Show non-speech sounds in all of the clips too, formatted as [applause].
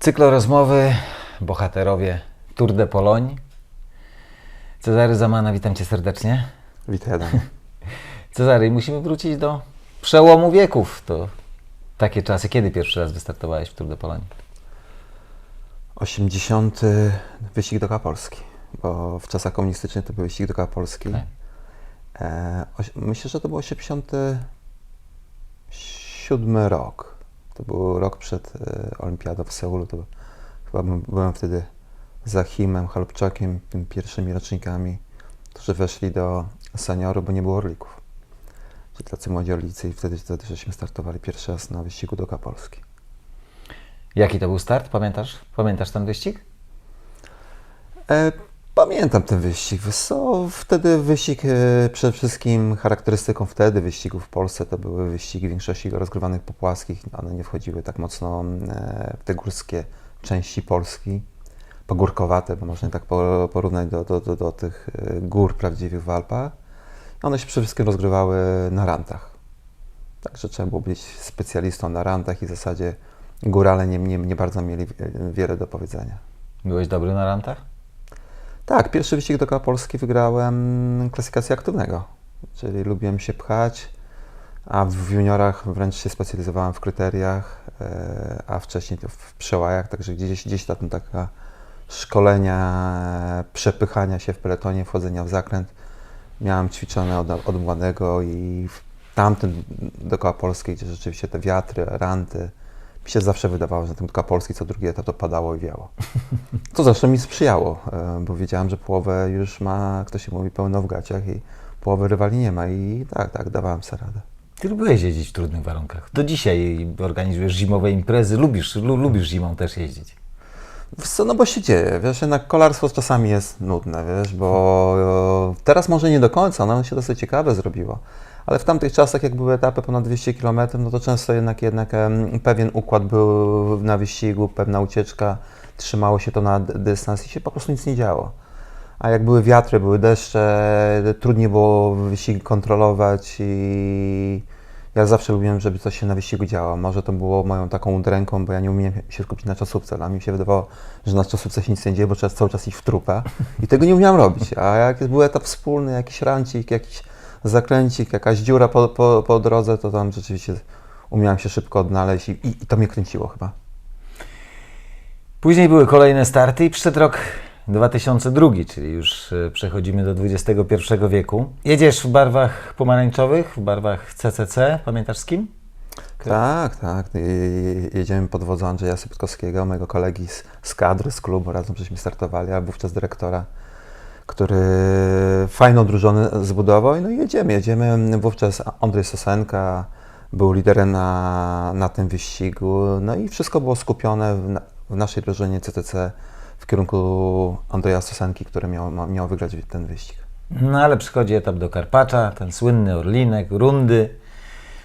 Cyklo rozmowy, bohaterowie Tour de Pologne. Cezary Zamana, witam Cię serdecznie. Witaj Adam. [laughs] Cezary, musimy wrócić do przełomu wieków. To takie czasy. Kiedy pierwszy raz wystartowałeś w Tour de Pologne? 80. wyścig do Polski, bo w czasach komunistycznych to był wyścig do Polski. Tak. E, myślę, że to był 87 rok. To był rok przed e, Olimpiadą w Seulu. To chyba byłem wtedy za Himem, Chalupczakiem, tymi pierwszymi rocznikami, którzy weszli do seniorów, bo nie było orlików. Czyli tacy młodzi orlicy i wtedy, wtedy żeśmy startowali pierwszy raz na wyścigu do Polski. Jaki to był start? Pamiętasz? Pamiętasz ten wyścig? E, pamiętam ten wyścig. Co, wtedy wyścig e, przede wszystkim charakterystyką wtedy wyścigów w Polsce to były wyścigi w większości rozgrywanych po płaskich. One nie wchodziły tak mocno e, w te górskie części Polski. Pogórkowate, bo można tak po- porównać do, do, do, do tych e, gór prawdziwych w Alpach. One się przede wszystkim rozgrywały na rantach. Także trzeba było być specjalistą na rantach i w zasadzie górale nie, nie, nie bardzo mieli wiele do powiedzenia. Byłeś dobry na rantach? Tak, pierwszy wyścig do Polski wygrałem klasyfikację aktywnego, czyli lubiłem się pchać, a w juniorach wręcz się specjalizowałem w kryteriach, e, a wcześniej w przełajach, także gdzieś, gdzieś tam taka szkolenia, przepychania się w peletonie, wchodzenia w zakręt. Miałem ćwiczone od, od młodego i w tamtym dookoła Polski, gdzie rzeczywiście te wiatry, ranty, mi się zawsze wydawało, że na tym dookoła Polski co drugi etap to padało i wiało. To zawsze mi sprzyjało, e, bo wiedziałem, że połowę już ma, to się mówi, pełno w gaciach i połowy rywali nie ma i tak, tak, dawałem sobie radę. Ty lubiłeś jeździć w trudnych warunkach. Do dzisiaj organizujesz zimowe imprezy. Lubisz, lu, lubisz zimą też jeździć. Wiesz Co, no bo się dzieje, wiesz, jednak kolarstwo czasami jest nudne, wiesz, bo e, teraz może nie do końca, ono się dosyć ciekawe zrobiło, ale w tamtych czasach, jak były etapy ponad 200 km, no to często jednak, jednak pewien układ był na wyścigu, pewna ucieczka, trzymało się to na dystans i się po prostu nic nie działo. A jak były wiatry, były deszcze, trudniej było wyścig kontrolować i ja zawsze lubiłem, żeby coś się na wyścigu działo. Może to było moją taką udręką, bo ja nie umiem się skupić na czasówce. Dla mnie się wydawało, że na czasówce się nic nie dzieje, bo trzeba cały czas iść w trupę i tego nie umiałem robić. A jak był etap wspólny, jakiś rancik, jakiś zakręcik, jakaś dziura po, po, po drodze, to tam rzeczywiście umiałem się szybko odnaleźć i, i, i to mnie kręciło chyba. Później były kolejne starty i przyszedł rok 2002, czyli już e, przechodzimy do XXI wieku. Jedziesz w barwach pomarańczowych, w barwach CCC, pamiętasz z kim? Tak, tak. Je- Jedziemy pod wodzą Andrzeja Sypkowskiego, mojego kolegi z, z kadry, z klubu, razem żeśmy startowali, a wówczas dyrektora, który fajną drużynę zbudował. No i jedziemy, jedziemy. Wówczas Andrzej Sosenka był liderem na, na tym wyścigu. No i wszystko było skupione w, w naszej drużynie CTC w kierunku Andrzeja Sosenki, który miał, miał wygrać ten wyścig. No ale przychodzi etap do Karpacza, ten słynny Orlinek, rundy.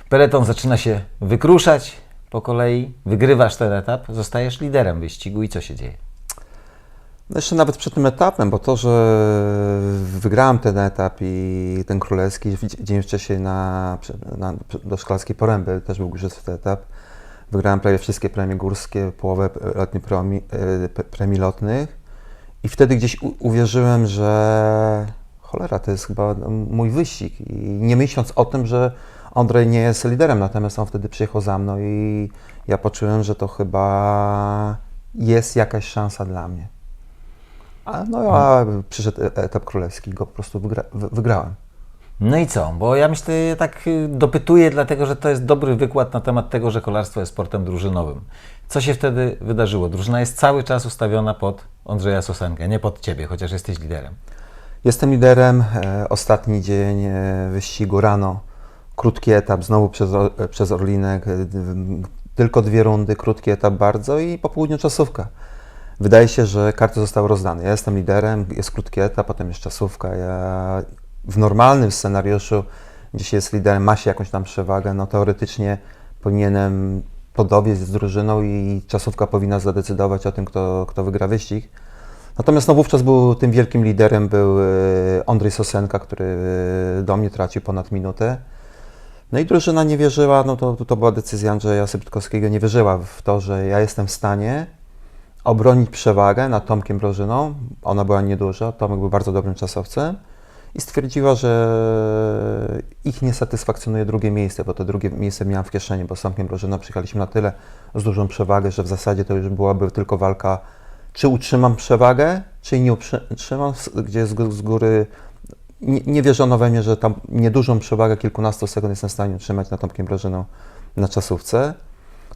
Peleton zaczyna się wykruszać po kolei, wygrywasz ten etap, zostajesz liderem wyścigu i co się dzieje? No jeszcze nawet przed tym etapem, bo to, że wygrałem ten etap i ten królewski, dzień wcześniej na, na, do Szklarskiej Poręby też był górzysty etap. Wygrałem prawie wszystkie premie górskie, połowę letnich premii, e, premii lotnych i wtedy gdzieś uwierzyłem, że cholera, to jest chyba mój wyścig i nie myśląc o tym, że Andrzej nie jest liderem, natomiast on wtedy przyjechał za mną i ja poczułem, że to chyba jest jakaś szansa dla mnie. A, no a przyszedł e- etap królewski, go po prostu wygra, wy- wygrałem. No i co? Bo ja myślę, ja tak y, dopytuję, dlatego że to jest dobry wykład na temat tego, że kolarstwo jest sportem drużynowym. Co się wtedy wydarzyło? Drużyna jest cały czas ustawiona pod Andrzeja Sosenkę, nie pod Ciebie, chociaż jesteś liderem. Jestem liderem, e, ostatni dzień e, wyścigu rano, krótki etap, znowu przez, przez Orlinek, tylko dwie rundy, krótki etap bardzo i po południu czasówka. Wydaje się, że karty zostały rozdane. Ja jestem liderem, jest krótki etap, potem jest czasówka. Ja w normalnym scenariuszu, gdzie się jest liderem, ma się jakąś tam przewagę, no teoretycznie powinienem podowieść z drużyną i czasówka powinna zadecydować o tym, kto, kto wygra wyścig. Natomiast no, wówczas był tym wielkim liderem był e, Andrzej Sosenka, który e, do mnie tracił ponad minutę. No i drużyna nie wierzyła, no to, to była decyzja Andrzeja Sypkowskiego, nie wierzyła w to, że ja jestem w stanie obronić przewagę nad Tomkiem Brożyną. Ona była nieduża, Tomek był bardzo dobrym czasowcem i stwierdziła, że ich nie satysfakcjonuje drugie miejsce, bo to drugie miejsce miałam w kieszeni, bo z Tomkiem Brożyną przyjechaliśmy na tyle z dużą przewagę, że w zasadzie to już byłaby tylko walka, czy utrzymam przewagę, czy nie utrzy- utrzymam, gdzie z, gó- z góry nie, nie wierzono we mnie, że tam niedużą przewagę kilkunastu sekund jestem w stanie utrzymać na Tomkiem Brożyną na czasówce,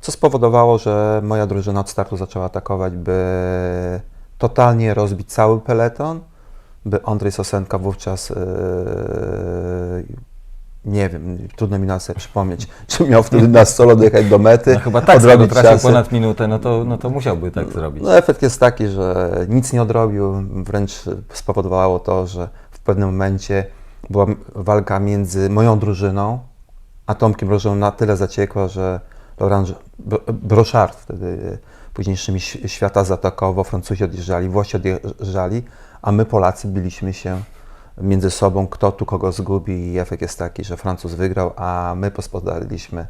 co spowodowało, że moja drużyna od startu zaczęła atakować, by totalnie rozbić cały peleton, by Andrzej Sosenka wówczas, yy, nie wiem, trudno mi na sobie przypomnieć, [laughs] czy miał wtedy na solo dojechać do mety, No chyba tak, odrobić czasy. ponad minutę, no to, no to musiałby tak zrobić. No efekt jest taki, że nic nie odrobił, wręcz spowodowało to, że w pewnym momencie była walka między moją drużyną, a Tomkiem Brożą na tyle zaciekła, że Laurent Br- Brochard, wtedy późniejszymi ś- świata zaatakował, Francuzi odjeżdżali, Włosi odjeżdżali, a my Polacy biliśmy się między sobą, kto tu kogo zgubi i efekt jest taki, że Francuz wygrał, a my pospodariliśmy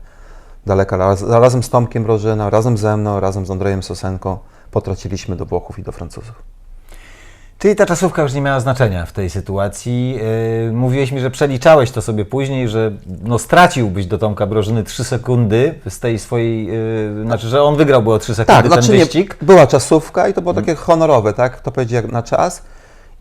daleka. Raz, razem z Tomkiem Brożyną, razem ze mną, razem z Andrejem Sosenką potraciliśmy do Włochów i do Francuzów. Czyli ta czasówka już nie miała znaczenia w tej sytuacji. Yy, mówiłeś mi, że przeliczałeś to sobie później, że no, straciłbyś do Tomka Brożyny 3 sekundy z tej swojej, yy, znaczy, że on wygrałby o 3 sekundy Tak, ten znaczy nie, wyścig. była czasówka i to było takie honorowe, tak? To powiedział jak na czas.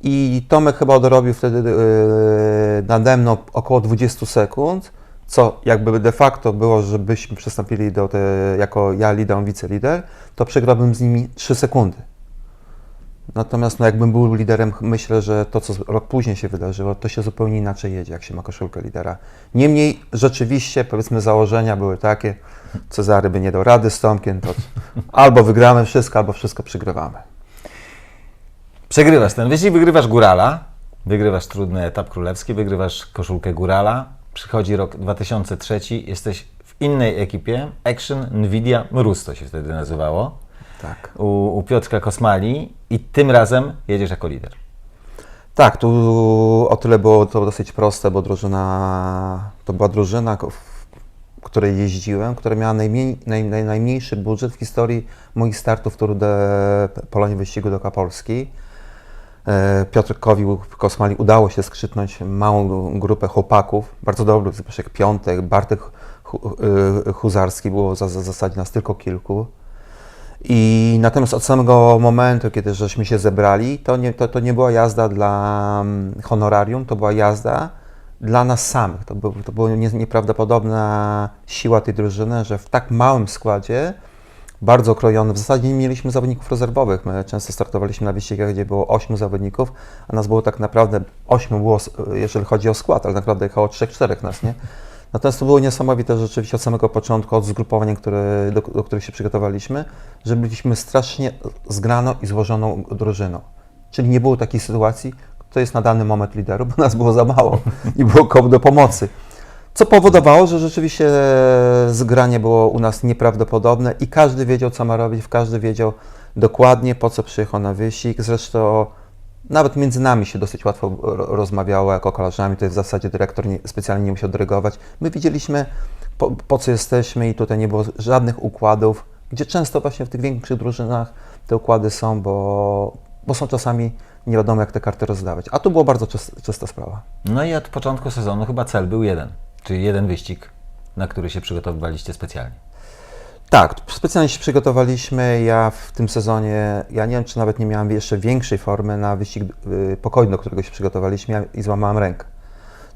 I Tomek chyba dorobił wtedy yy, nade mną około 20 sekund, co jakby de facto było, żebyśmy przystąpili do te, jako ja lider, on wicelider, to przegrałbym z nimi 3 sekundy. Natomiast no, jakbym był liderem, myślę, że to, co rok później się wydarzyło, to się zupełnie inaczej jedzie, jak się ma koszulkę lidera. Niemniej rzeczywiście, powiedzmy, założenia były takie, Cezary by nie dał rady z Tomkiem, to [laughs] albo wygramy wszystko, albo wszystko przegrywamy. Przegrywasz ten wyścig, wygrywasz Górala, wygrywasz trudny etap królewski, wygrywasz koszulkę Górala. Przychodzi rok 2003, jesteś w innej ekipie, Action Nvidia Mróz to się wtedy nazywało, Tak. u, u Piotrka Kosmali i tym razem jedziesz jako lider. Tak, tu o tyle było to dosyć proste, bo drużyna, to była drużyna, w której jeździłem, która miała najmniej, naj, naj, najmniejszy budżet w historii moich startów Tour de Polonie Wyścigu do Polski. E, Piotrkowi Kosmali udało się skrzytnąć małą grupę chłopaków, bardzo dobrych, Zbyszek Piątek, Bartek y, Huzarski, było w zasadzie nas tylko kilku. I natomiast od samego momentu, kiedy żeśmy się zebrali, to nie, to, to nie była jazda dla mm, honorarium, to była jazda dla nas samych. To, był, to była nie, nieprawdopodobna siła tej drużyny, że w tak małym składzie, bardzo okrojony, w zasadzie nie mieliśmy zawodników rezerwowych. My często startowaliśmy na wyścigach, gdzie było 8 zawodników, a nas było tak naprawdę 8 było, jeżeli chodzi o skład, ale naprawdę jechało 3-4 nas, nie? Natomiast to było niesamowite rzeczywiście od samego początku, od zgrupowań, które, do, do których się przygotowaliśmy, że byliśmy strasznie zgraną i złożoną drużyną. Czyli nie było takiej sytuacji, kto jest na dany moment liderem, bo nas było za mało i było komu do pomocy. Co powodowało, że rzeczywiście zgranie było u nas nieprawdopodobne i każdy wiedział, co ma robić, każdy wiedział dokładnie, po co przyjechał na wyścig. Zresztą nawet między nami się dosyć łatwo ro- rozmawiało jako kolarzami, to w zasadzie dyrektor nie, specjalnie nie musiał dyrygować. My widzieliśmy, po, po co jesteśmy i tutaj nie było żadnych układów, gdzie często właśnie w tych większych drużynach te układy są, bo, bo są czasami nie wiadomo, jak te karty rozdawać. A tu było bardzo czysta, czysta sprawa. No i od początku sezonu chyba cel był jeden, czyli jeden wyścig, na który się przygotowywaliście specjalnie. Tak, specjalnie się przygotowaliśmy. Ja w tym sezonie, ja nie wiem, czy nawet nie miałem jeszcze większej formy na wyścig y, pokoju, do którego się przygotowaliśmy i złamałem rękę.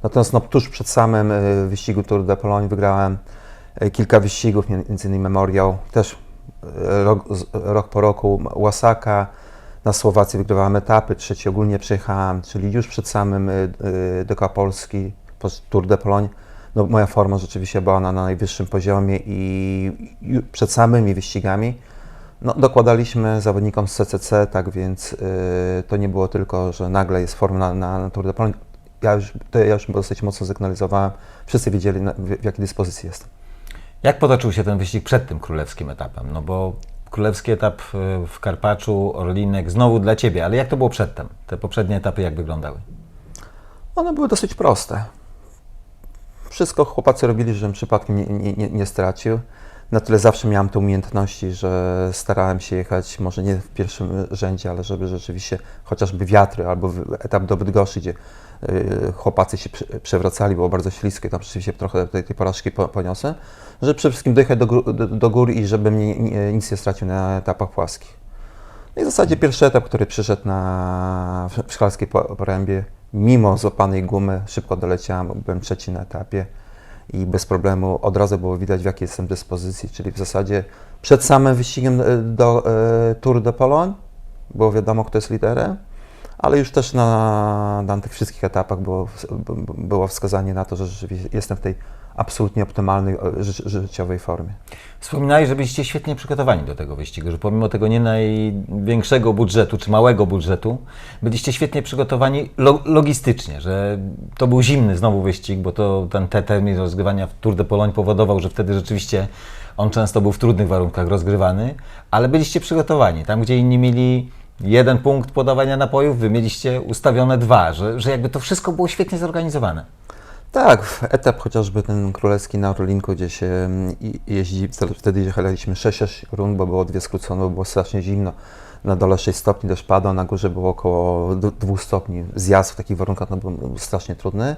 Natomiast no, tuż przed samym y, wyścigu Tour de Pologne wygrałem y, kilka wyścigów, innymi Memoriał, też rok, rok po roku Łasaka. Na Słowacji wygrywałem etapy, trzeci ogólnie przyjechałem, czyli już przed samym DK Polski, po Tour de Pologne, no, moja forma rzeczywiście była na, na najwyższym poziomie i, i przed samymi wyścigami no, dokładaliśmy zawodnikom z CCC, tak więc y, to nie było tylko, że nagle jest forma na, na, na Tour de Pologne. Ja już, to ja już dosyć mocno sygnalizowałem, wszyscy wiedzieli na, w, w jakiej dyspozycji jestem. Jak potoczył się ten wyścig przed tym królewskim etapem? No bo królewski etap y, w Karpaczu, Orlinek, znowu dla Ciebie, ale jak to było przedtem? Te poprzednie etapy jak wyglądały? One były dosyć proste. Wszystko chłopacy robili, żebym przypadkiem nie, nie, nie, nie stracił. na tyle zawsze miałem te umiejętności, że starałem się jechać może nie w pierwszym rzędzie, ale żeby rzeczywiście chociażby wiatry albo etap do Bydgoszczy, gdzie y, chłopacy się prze- przewracali, było bardzo śliskie, tam rzeczywiście trochę tej, tej porażki po, poniosłem, żeby przede wszystkim dojechać do, do, do góry i żebym nie, nie, nic nie stracił na etapach płaskich. No i w zasadzie pierwszy etap, który przyszedł na w szklarskiej po- porębie, mimo złapanej gumy, szybko doleciałem, byłem trzeci na etapie i bez problemu od razu było widać, w jakiej jestem dyspozycji, czyli w zasadzie przed samym wyścigiem e, do e, Tour de Pologne było wiadomo, kto jest liderem, ale już też na, na tych wszystkich etapach było, było wskazanie na to, że rzeczywiście jestem w tej absolutnie optymalnej e, ży, życiowej formie. Wspominałeś, że byliście świetnie przygotowani do tego wyścigu, że pomimo tego nie największego budżetu, czy małego budżetu, byliście świetnie przygotowani lo logistycznie, że to był zimny znowu wyścig, bo to ten te termin rozgrywania w Tour de Pologne powodował, że wtedy rzeczywiście on często był w trudnych warunkach rozgrywany, ale byliście przygotowani. Tam, gdzie inni mieli jeden punkt podawania napojów, wy mieliście ustawione dwa, że, że jakby to wszystko było świetnie zorganizowane. Tak, etap chociażby ten królewski na Orlinku, gdzie się mm, jeździ, wtedy jechaliśmy 6 rund, bo było dwie skrócone, bo było strasznie zimno. Na dole 6 stopni deszcz padał, na górze było około 2 stopni. Zjazd w takich warunkach no, był strasznie trudny.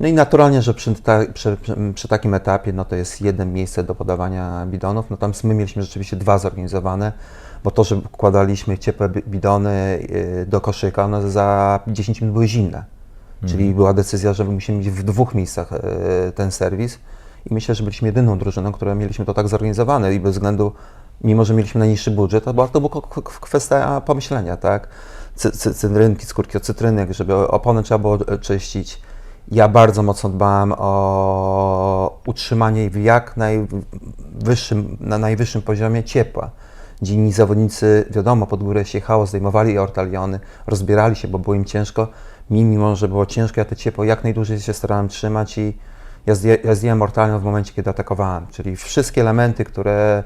No i naturalnie, że przy, ta, przy, przy, takim etapie no to jest jedno miejsce do podawania bidonów. Natomiast my mieliśmy rzeczywiście dwa zorganizowane, bo to, że wkładaliśmy ciepłe bi- bidony yy, do koszyka, one za 10 minut były zimne. Czyli była decyzja, że musimy mieć w dwóch miejscach e, ten serwis. I myślę, że byliśmy jedyną drużyną, która mieliśmy to tak zorganizowane i bez względu, mimo że mieliśmy najniższy budżet, to była to była kwestia pomyślenia, tak? Cy, cy, cytrynki, skórki od cytrynek, żeby opony trzeba było czyścić. Ja bardzo mocno dbałem o utrzymanie w jak najwyższym, na najwyższym poziomie ciepła. Gdzie inni zawodnicy, wiadomo, pod górę się jechało, zdejmowali ortaliony, rozbierali się, bo było im ciężko. Mi, mimo że było ciężko, ja to ciepło jak najdłużej się starałem trzymać i ja, zdję, ja zdjąłem ortalion w momencie, kiedy atakowałem. Czyli wszystkie elementy, które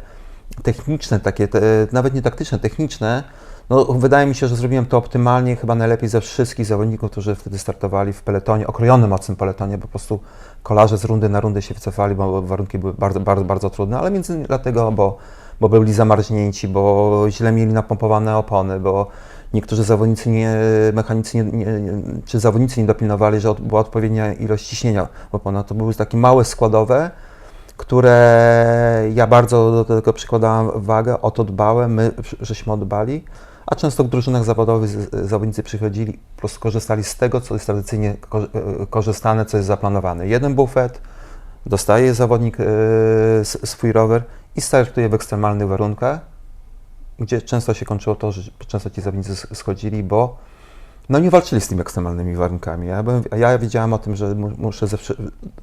techniczne, takie te, nawet nie taktyczne, techniczne, no wydaje mi się, że zrobiłem to optymalnie, chyba najlepiej ze wszystkich zawodników, którzy wtedy startowali w peletonie, okrojonym mocnym peletonie, bo po prostu kolarze z rundy na rundę się wycofali, bo warunki były bardzo, bardzo, bardzo trudne, ale między innymi dlatego, bo, bo byli zamarznięci, bo źle mieli napompowane opony, bo niektórzy zawodnicy, nie, mechanicy nie, nie, czy zawodnicy nie dopilnowali, że od, była odpowiednia ilość ciśnienia w oponach. To były takie małe składowe, które ja bardzo do tego przykładałem wagę, o to dbałem, my żeśmy odbali, a często w drużynach zawodowych zawodnicy przychodzili, po prostu korzystali z tego, co jest tradycyjnie e, korzystane, co jest zaplanowane. Jeden bufet, dostaje zawodnik e, swój rower i startuje w ekstremalnych warunkach, gdzie często się kończyło to, że często ci zawodnicy sch- schodzili, bo no nie walczyli z tymi ekstremalnymi warunkami. Ja, byłem, ja wiedziałem o tym, że mu- muszę ze,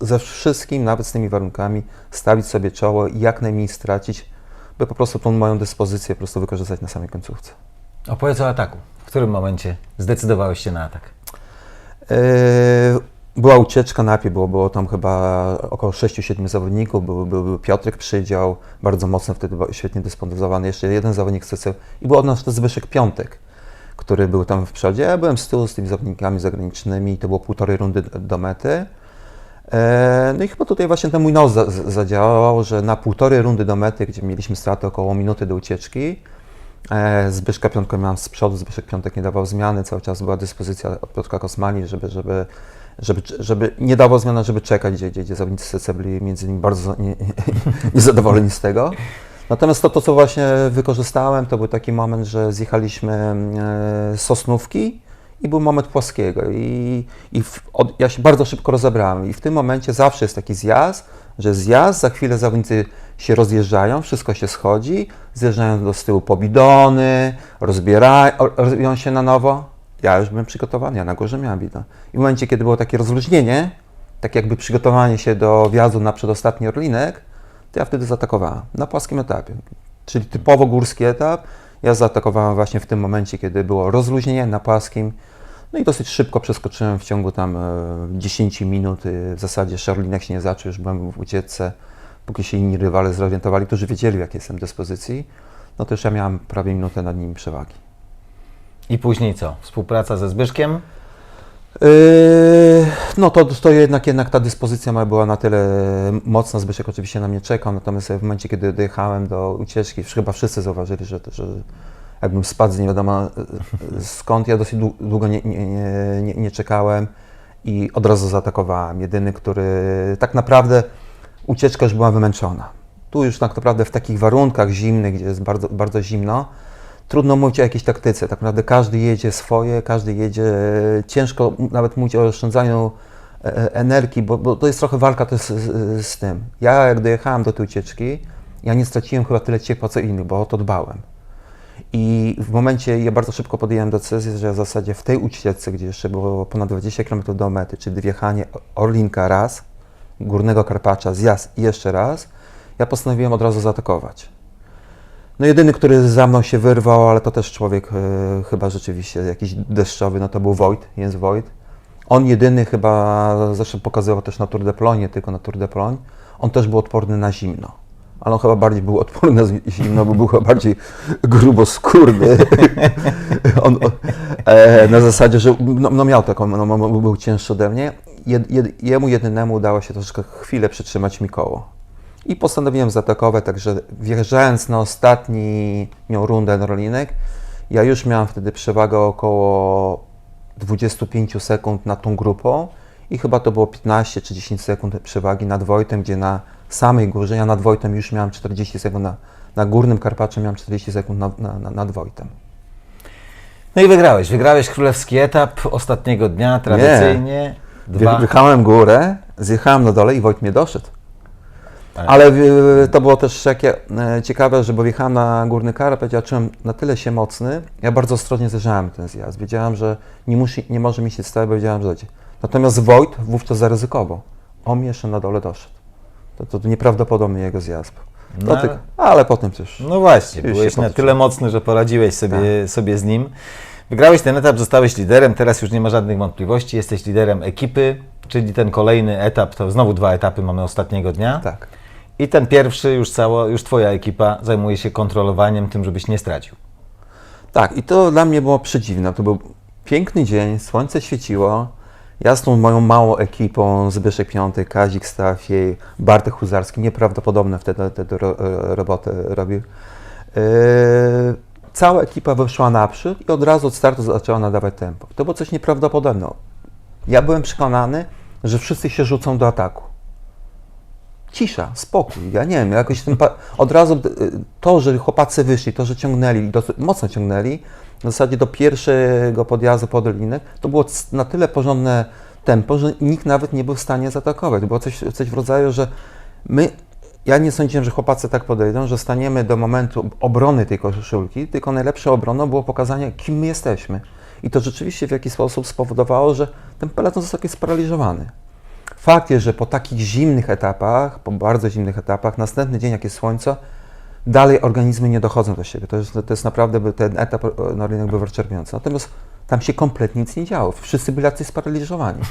ze wszystkim, nawet z tymi warunkami, stawić sobie czoło i jak najmniej stracić, by po prostu tą moją dyspozycję po prostu wykorzystać na samej końcówce. Opowiedz o ataku. W którym momencie zdecydowałeś się na atak? Yy, Była ucieczka, najpierw było, było tam chyba około 6-7 zawodników, był, był, był Piotrek Przydział, bardzo mocno wtedy świetnie dysponowany, jeszcze jeden zawodnik z CC i był od nas też Zbyszek Piątek, który był tam w przodzie. Ja byłem z tyłu z tymi zawodnikami zagranicznymi, to było półtorej rundy do- mety. E, No i chyba tutaj właśnie ten mój nos za, za- zadziałał, że na półtorej rundy do mety, gdzie mieliśmy stratę około minuty do ucieczki, e, Zbyszka Piątkę miałem z przodu, Zbyszek Piątek nie dawał zmiany, cały czas była dyspozycja od Piotrka Kosmali, żeby, żeby, żeby, żeby nie dawał zmiany, żeby czekać, gdzie, gdzie, gdzie zawodnicy byli między innymi bardzo nie- [laughs] niezadowoleni z tego. Natomiast to, to, co właśnie wykorzystałem, to był taki moment, że zjechaliśmy e, Sosnówki i był moment płaskiego. I, i w, od, ja się bardzo szybko rozebrałem. I w tym momencie zawsze jest taki zjazd, że zjazd, za chwilę zawodnicy się rozjeżdżają, wszystko się schodzi, zjeżdżają do z tyłu po bidony, rozbierają, się na nowo. Ja już byłem przygotowany, ja na górze miałem bidon. I w momencie, kiedy było takie rozluźnienie, tak jakby przygotowanie się do wjazdu na przedostatni Orlinek, to ja wtedy zaatakowałem na płaskim etapie. Czyli typowo górski etap. Ja zaatakowałem właśnie w tym momencie, kiedy było rozluźnienie na płaskim. No i dosyć szybko przeskoczyłem w ciągu tam e, 10 minut. e, W zasadzie Szarlinek się nie zaczął, już byłem w ucieczce. Póki się inni rywale zorientowali, którzy wiedzieli, w jakiej jestem dyspozycji, no to już ja miałem prawie minutę nad nimi przewagi. I później co? Współpraca ze Zbyszkiem? Yy, no to, to jednak, jednak ta dyspozycja moja była na tyle mocna, Zbyszek oczywiście na mnie czekał, natomiast w momencie, kiedy dojechałem do ucieczki, chyba wszyscy zauważyli, że, że jakbym spadł z nie wiadomo yy, skąd, ja dosyć dłu- długo nie, nie, nie, nie, nie czekałem i od razu zaatakowałem. Jedyny, który tak naprawdę ucieczka już była wymęczona. Tu już tak naprawdę w takich warunkach zimnych, gdzie jest bardzo, bardzo zimno, trudno mówić o jakiejś taktyce. Tak naprawdę każdy jedzie swoje, każdy jedzie. Ciężko nawet mówić o oszczędzaniu e, energii, bo, bo to jest trochę walka też z, z, tym. Ja jak dojechałem do tej ucieczki, ja nie straciłem chyba tyle ciepła co innych, bo o to dbałem. I w momencie, ja bardzo szybko podjąłem decyzję, że w zasadzie w tej ucieczce, gdzie jeszcze było ponad 20 km do mety, czyli wjechanie Orlinka raz, Górnego Karpacza zjazd jeszcze raz, ja postanowiłem od razu zaatakować. No jedyny, który za mną się wyrwał, ale to też człowiek e, chyba rzeczywiście jakiś deszczowy, no to był Wojt, Jens Wojt. On jedyny chyba, zresztą pokazywał też na Tour de Pologne, nie tylko na Tour de Pologne, on też był odporny na zimno. Ale on chyba bardziej był odporny na zi- zimno, bo był chyba bardziej gruboskórny. [laughs] on, e, na zasadzie, że no, no miał taką, no, no, był cięższy ode mnie. Jed, jed, jemu jedynemu udało się troszeczkę chwilę przytrzymać mi koło. I postanowiłem zaatakować, także wjeżdżając na ostatnią rundę na rolinek, ja już miałem wtedy przewagę około 25 sekund nad tą grupą i chyba to było 15 czy 10 sekund przewagi nad Wojtem, gdzie na samej górze, ja nad Wojtem już miałem 40 sekund, na, na górnym Karpaczu miałem 40 sekund nad, na, na, nad Wojtem. No i wygrałeś. Wygrałeś królewski etap ostatniego dnia, tradycyjnie. Dwa. Wjechałem górę, zjechałem na dole i Wojt mnie doszedł. Ale- Ale y, to było też takie e, ciekawe, że bo wjechałem na górny karpet, ja czułem na tyle się mocny, ja bardzo ostrożnie zjeżdżałem ten zjazd. Wiedziałem, że nie, musi, nie może mi się stać, bo wiedziałem, że. Natomiast Wojt wówczas zaryzykował. On jeszcze na dole doszedł. To, to nieprawdopodobny jego zjazd. No, tylko, ale potem też. No właśnie, byłeś na tyle mocny, że poradziłeś sobie, sobie z nim. Wygrałeś ten etap, zostałeś liderem, teraz już nie ma żadnych wątpliwości, jesteś liderem ekipy, czyli ten kolejny etap, to znowu dwa etapy mamy ostatniego dnia. Tak. I ten pierwszy, już cała, już Twoja ekipa zajmuje się kontrolowaniem tym, żebyś nie stracił. Tak, i to dla mnie było przedziwne. To był piękny dzień, słońce świeciło. Ja z tą moją małą ekipą, Zbyszek Piątek, Kazik Stafiej, Bartek Huzarski, nieprawdopodobne wtedy, wtedy ro, e, roboty robił. Yy, cała ekipa wyszła naprzód i od razu od startu zaczęła nadawać tempo. To było coś nieprawdopodobnego. Ja byłem przekonany, że wszyscy się rzucą do ataku cisza, spokój. Ja nie wiem, jakoś ten od razu y, to, że chłopacy wyszli, to, że ciągnęli, mocno ciągnęli, w zasadzie do pierwszego podjazdu pod linek, to było na tyle porządne tempo, że nikt nawet nie był w stanie zaatakować. Było coś, coś w rodzaju, że my, ja nie sądziłem, że chłopacy tak podejdą, że staniemy do momentu obrony tej koszulki, tylko najlepszą obroną było pokazanie, kim my jesteśmy. I to rzeczywiście w jakiś sposób spowodowało, że ten peleton został taki sparaliżowany. Fakt jest, że po takich zimnych etapach, po bardzo zimnych etapach, następny dzień, jak jest słońce, dalej organizmy nie dochodzą do siebie. To jest, to jest naprawdę, ten etap na rynek był wyczerpiający. Natomiast tam się kompletnie nic nie działo. Wszyscy byli jacyś sparaliżowani.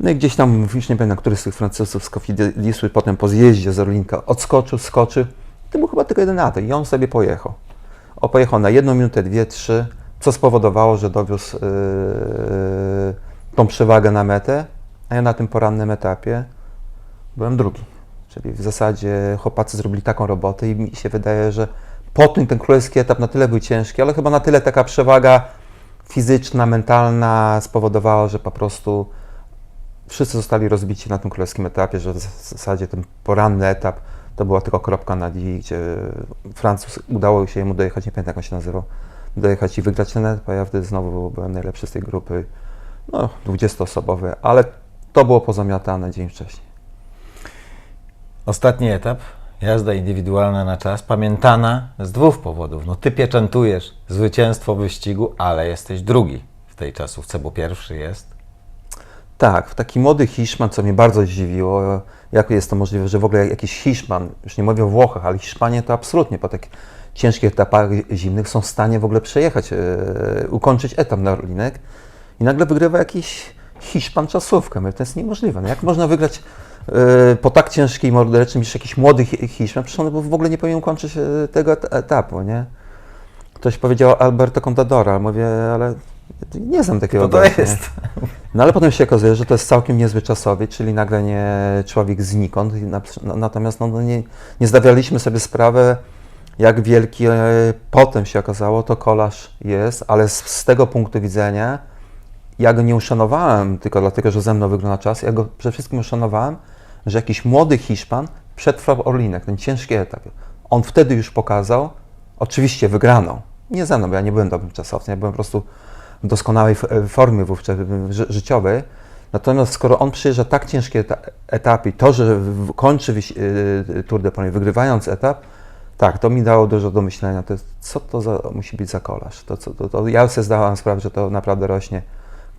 No i gdzieś tam, już nie pamiętam, który z tych Francuzów z Kofidisły potem po zjeździe z Orlinka odskoczył, skoczył. To był chyba tylko jeden atak i on sobie pojechał. O, pojechał na jedną minutę, dwie, trzy, co spowodowało, że dowiózł yy, tą przewagę na metę, a ja na tym porannym etapie byłem drugi. Czyli w zasadzie chłopacy zrobili taką robotę i mi się wydaje, że po tym ten królewski etap na tyle był ciężki, ale chyba na tyle taka przewaga fizyczna, mentalna spowodowała, że po prostu wszyscy zostali rozbici na tym królewskim etapie, że w zasadzie ten poranny etap to była tylko kropka na i, gdzie Francuz udało się jemu dojechać, nie pamiętam jak on się nazywał, dojechać i wygrać ten etap, a ja wtedy znowu byłem najlepszy z tej grupy, no 20-osobowy, ale to było pozamiatane dzień wcześniej. Ostatni etap, jazda indywidualna na czas, pamiętana z dwóch powodów. No ty pieczętujesz zwycięstwo wyścigu, ale jesteś drugi w tej czasówce, bo pierwszy jest. Tak, taki młody Hiszpan, co mnie bardzo zdziwiło, jak jest to możliwe, że w ogóle jakiś Hiszpan, już nie mówię o Włochach, ale Hiszpanie to absolutnie po takich ciężkich etapach zimnych są w stanie w ogóle przejechać, e, ukończyć etap na Orlinek i nagle wygrywa jakiś Hiszpan czasówkę. Mówię, To jest niemożliwe. No jak można wygrać e, po tak ciężkim morderczym niż jakiś młody Hi- Hiszpan? Przecież on w ogóle nie powinien ukończyć e, tego et- etapu, nie? Ktoś powiedział Alberto Contadora, mówię, ale Nie znam takiego To to gościa, nie? jest. No ale potem się okazuje, że to jest całkiem niezły czasowiec, czyli nagle nie człowiek znikąd. I na- na- Natomiast no, no nie, nie zdawaliśmy sobie sprawy, jak wielki e, potem się okazało, to kolarz jest, ale z, z tego punktu widzenia ja go nie uszanowałem tylko dlatego, że ze mną wygląda czas. Ja go przede wszystkim uszanowałem, że jakiś młody Hiszpan przetrwał Orlinek, ten ciężki etap. On wtedy już pokazał, oczywiście wygraną. Nie ze mną, ja nie byłem dobrym czasowcem, ja byłem po prostu w doskonałej e, formie wówczas życiowej. Natomiast skoro on przyjeżdża tak ciężkie eta etapy, to, że kończy wyś- y, Tour de Pologne wygrywając etap, tak, to mi dało dużo do myślenia. To jest, co to za, musi być za kolarz? To, co, to, to, ja sobie zdawałem sprawę, że to naprawdę rośnie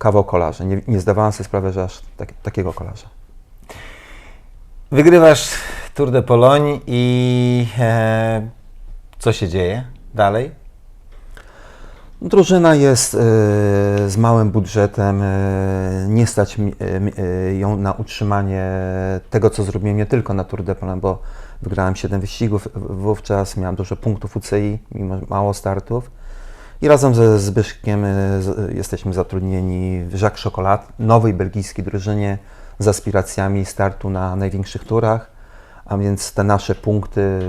kawał kolarza. Nie, nie zdawałem sobie sprawy, że aż tak, takiego kolarza. Wygrywasz Tour de Pologne i e, co się dzieje dalej? Drużyna jest e, z małym budżetem, e, nie stać mi, e, ją na utrzymanie tego, co zrobiłem nie tylko na Tour de Pologne, bo wygrałem 7 wyścigów wówczas, miałem dużo punktów UCI, mimo mało startów. I razem ze Zbyszkiem e, z, jesteśmy zatrudnieni w Jacques Chocolat, nowej belgijskiej drużynie z aspiracjami startu na największych turach. A więc te nasze punkty,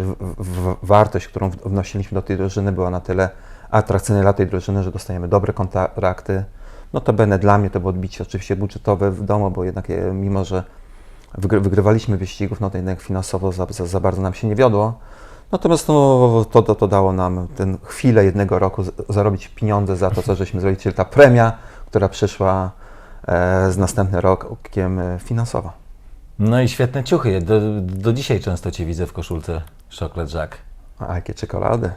wartość, którą wnosiliśmy do tej drużyny była na tyle atrakcyjna dla tej drużyny, że dostajemy dobre kontrakty. Notabene dla mnie to było odbicie oczywiście budżetowe w domu, bo jednak e, mimo, że wygry, wygrywaliśmy wyścigów, no to jednak finansowo za, za, za bardzo nam się nie wiodło. Natomiast no, to, to, to dało nam ten chwilę jednego roku zarobić pieniądze za to, co żeśmy zrobili, czyli ta premia, która przyszła e, z następnym rokiem e, finansowo. No i świetne ciuchy. Do, do dzisiaj często Cię widzę w koszulce Chocolate Jack. A jakie czekolady.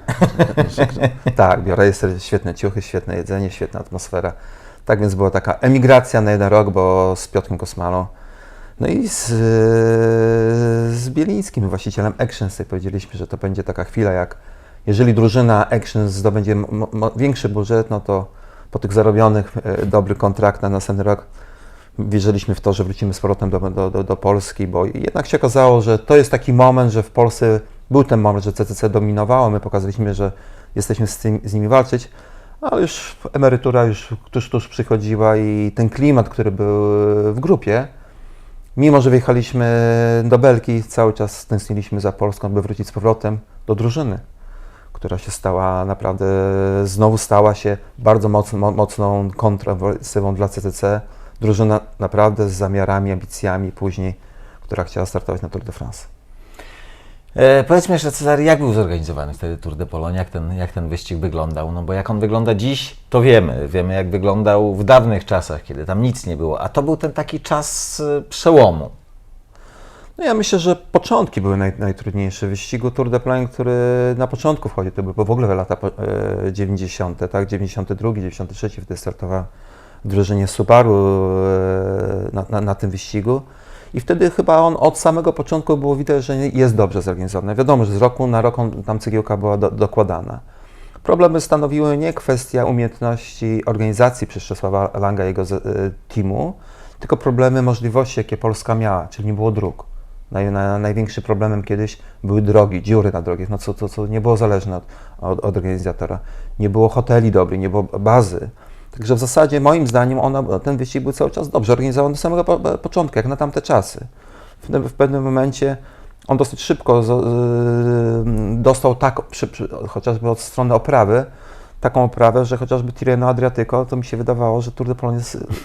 [laughs] tak, biorę jest świetne ciuchy, świetne jedzenie, świetna atmosfera. Tak więc była taka emigracja na jeden rok, bo z Piotrem Kosmalą. No i z, z Bielińskim, właścicielem Action, sobie powiedzieliśmy, że to będzie taka chwila, jak jeżeli drużyna Action zdobędzie większy budżet, no to po tych zarobionych e, dobry kontrakt na następny rok wierzyliśmy w to, że wrócimy z powrotem do, do, do, do Polski, bo jednak się okazało, że to jest taki moment, że w Polsce był ten moment, że CCC dominowało, my pokazaliśmy, że jesteśmy z, tym, z nimi walczyć, ale już emerytura już tuż, tuż przychodziła i ten klimat, który był w grupie, mimo że wyjechaliśmy do Belgii, cały czas tęskniliśmy za Polską, by wrócić z powrotem do drużyny, która się stała naprawdę, znowu stała się bardzo mocno, mocną kontrawersywą dla CCC. Drużyna naprawdę z zamiarami, ambicjami później, która chciała startować na Tour de France. E, powiedz mi jeszcze, Cezary, jak był zorganizowany wtedy Tour de Pologne? Jak ten, jak ten wyścig wyglądał? No bo jak on wygląda dziś, to wiemy. Wiemy, jak wyglądał w dawnych czasach, kiedy tam nic nie było. A to był ten taki czas e, przełomu. No ja myślę, że początki były naj, najtrudniejsze. Wyścigu Tour de Pologne, który na początku wchodzi, to były w ogóle lata po- e, 90., tak? 92, 93, wtedy startowała drużynie Subaru e, na, na, na tym wyścigu. I wtedy chyba on od samego początku było widać, że jest dobrze zorganizowany. Wiadomo, że z roku na rok on, tam cegiełka była do, dokładana. Problemy stanowiły nie kwestia umiejętności organizacji przez Czesława Langa i jego z- e, teamu, tylko problemy możliwości, jakie Polska miała, czyli nie było dróg. Naj, na, największym problemem kiedyś były drogi, dziury na drogach, no co, co, co nie było zależne od, od, od organizatora. Nie było hoteli dobrych, nie było bazy. Także w zasadzie moim zdaniem ona, ten wyścig był cały czas dobrze organizowany do samego po, początku, jak na tamte czasy. W, w pewnym momencie on dosyć szybko z, y, dostał tak, przy, przy, chociażby od strony oprawy, taką oprawę, że chociażby Tirreno Adriatico, to mi się wydawało, że Tour de Pologne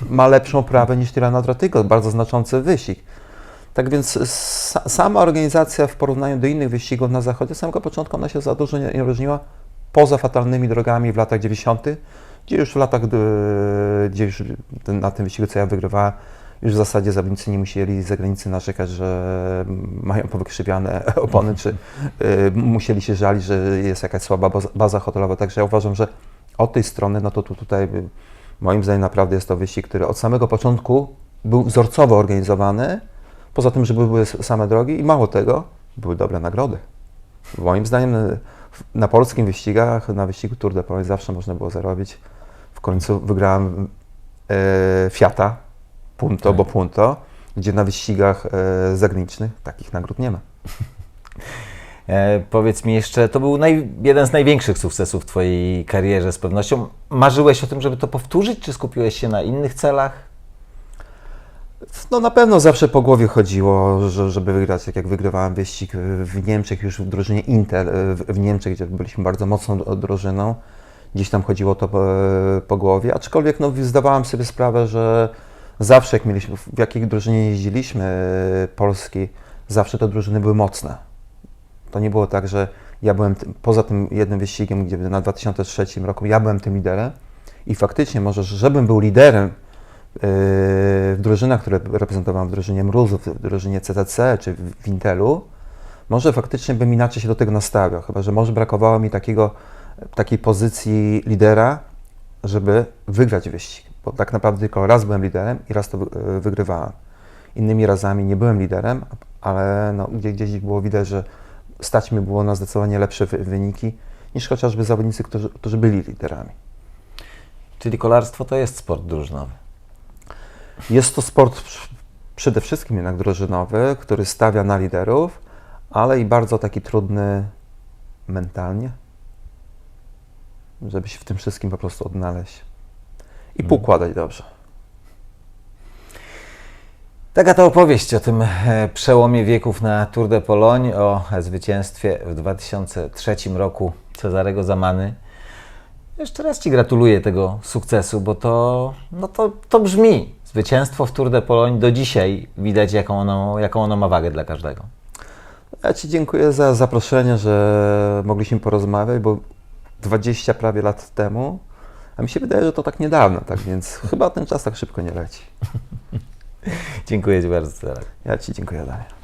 ma lepszą oprawę niż Tirreno Adriatico, bardzo znaczący wyścig. Tak więc sa, sama organizacja w porównaniu do innych wyścigów na zachodzie, z samego początku ona się za dużo nie, nie różniła, poza fatalnymi drogami w latach 90., gdzie już w latach, gdzie już na tym wyścigu, co ja wygrywałem, już w zasadzie zawodnicy nie musieli z zagranicy narzekać, że mają powykrzywiane [laughs] opony, czy y, musieli się żalić, że jest jakaś słaba baza, hotelowa. Także ja uważam, że od tej strony, no to tu, tutaj moim zdaniem naprawdę jest to wyścig, który od samego początku był wzorcowo organizowany, poza tym, że były same drogi i mało tego, były dobre nagrody. Moim zdaniem y, na polskim wyścigach, na wyścigu Tour de Pologne zawsze można było zarobić. W końcu wygrałem e, Fiata, punto Tak. bo punto, gdzie na wyścigach e, zagranicznych takich nagród nie ma. [laughs] E, powiedz mi jeszcze, to był naj, jeden z największych sukcesów w Twojej karierze z pewnością. Marzyłeś o tym, żeby to powtórzyć, czy skupiłeś się na innych celach? No na pewno zawsze po głowie chodziło, że, żeby wygrać, tak jak wygrywałem wyścig w Niemczech, już w drużynie Intel w, w Niemczech, gdzie byliśmy bardzo mocną drużyną. Gdzieś tam chodziło to po, po głowie, aczkolwiek no, zdawałem sobie sprawę, że zawsze jak mieliśmy, w jakiej drużynie jeździliśmy e, Polski, zawsze te drużyny były mocne. To nie było tak, że ja byłem, tym, poza tym jednym wyścigiem, gdzie na 2003 roku ja byłem tym liderem i faktycznie może, żebym był liderem yy, w drużynach, które reprezentowałem w drużynie Mruzów, w drużynie CTC czy w Intelu, może faktycznie bym inaczej się do tego nastawiał, chyba że może brakowało mi takiego, takiej pozycji lidera, żeby wygrać wyścig, bo tak naprawdę tylko raz byłem liderem i raz to wy- wygrywałem. Innymi razami nie byłem liderem, ale no, gdzie, gdzieś było widać, że stać mi było na zdecydowanie lepsze wy- wyniki niż chociażby zawodnicy, którzy, którzy byli liderami. Czyli kolarstwo to jest sport drużynowy. Jest to sport przede wszystkim jednak drużynowy, który stawia na liderów, ale i bardzo taki trudny mentalnie, żeby się w tym wszystkim po prostu odnaleźć i poukładać dobrze. Taka to opowieść o tym e, przełomie wieków na Tour de Pologne, o zwycięstwie w 2003 roku Cezarego Zamany. Jeszcze raz Ci gratuluję tego sukcesu, bo to, no to, to brzmi. Zwycięstwo w Tour de Pologne do dzisiaj widać, jaką ono, jaką ono ma wagę dla każdego. Ja Ci dziękuję za zaproszenie, że mogliśmy porozmawiać, bo 20 prawie lat temu, a mi się wydaje, że to tak niedawno, tak więc chyba ten czas tak szybko nie leci. [laughs] Dziękuję Ci bardzo. Ja Ci dziękuję, Daniel.